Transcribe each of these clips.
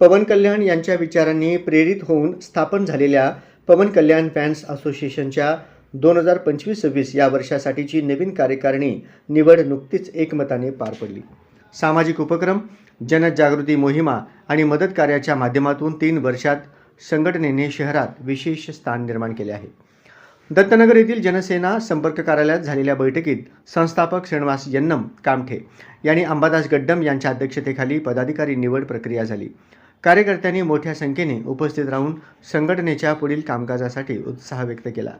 पवन कल्याण यांच्या विचारांनी प्रेरित होऊन स्थापन झालेल्या पवन कल्याण फॅन्स असोसिएशनच्या दोन हजार पंचवीस सव्वीस या वर्षासाठीची नवीन कार्यकारिणी निवड नुकतीच एकमताने पार पडली. सामाजिक उपक्रम जनजागृती मोहिमा आणि मदत कार्याच्या माध्यमातून तीन वर्षात संघटनेने शहरात विशेष स्थान निर्माण केले आहे. दत्तनगर येथील जनसेना संपर्क कार्यालयात झालेल्या बैठकीत संस्थापक श्रीनिवास यन्नम कामठे यांनी अंबादास गड्डम यांच्या अध्यक्षतेखाली पदाधिकारी निवड प्रक्रिया झाली. कार्यकर्त्यांनी मोठ्या संख्येने उपस्थित राहून संघटनेच्या पुढील कामकाजासाठी उत्साह व्यक्त केला.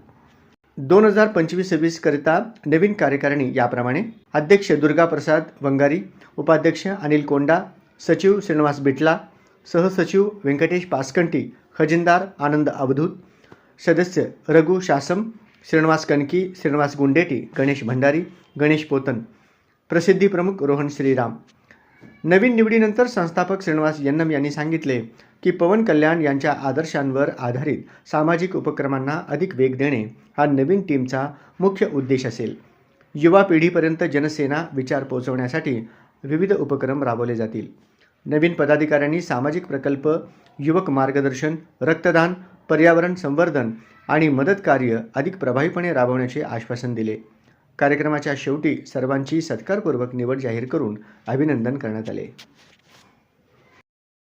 दोन हजार पंचवीस सव्वीस करिता नवीन कार्यकारिणी याप्रमाणे अध्यक्ष दुर्गाप्रसाद वंगारी उपाध्यक्ष अनिल कोंडा सचिव श्रीनिवास बिटला सहसचिव व्यंकटेश पासकंटी खजिनदार आनंद अवधूत सदस्य रघु शासम श्रीनिवास कणकी श्रीनिवास गुंडेटी गणेश भंडारी गणेश पोतन प्रसिद्धी प्रमुख रोहन श्रीराम नवीन निवडीनंतर संस्थापक श्रीनिवास यन्नम यांनी सांगितले की पवन कल्याण यांच्या आदर्शांवर आधारित सामाजिक उपक्रमांना अधिक वेग देणे हा नवीन टीमचा मुख्य उद्देश असेल. युवा पिढीपर्यंत जनसेना विचार पोहोचवण्यासाठी विविध उपक्रम राबवले जातील. नवीन पदाधिकाऱ्यांनी सामाजिक प्रकल्प युवक मार्गदर्शन रक्तदान पर्यावरण संवर्धन आणि मदत कार्य अधिक प्रभावीपणे राबवण्याचे आश्वासन दिले. कार्यक्रमाच्या शेवटी सर्वांची सत्कारपूर्वक निवड जाहीर करून अभिनंदन करण्यात आले.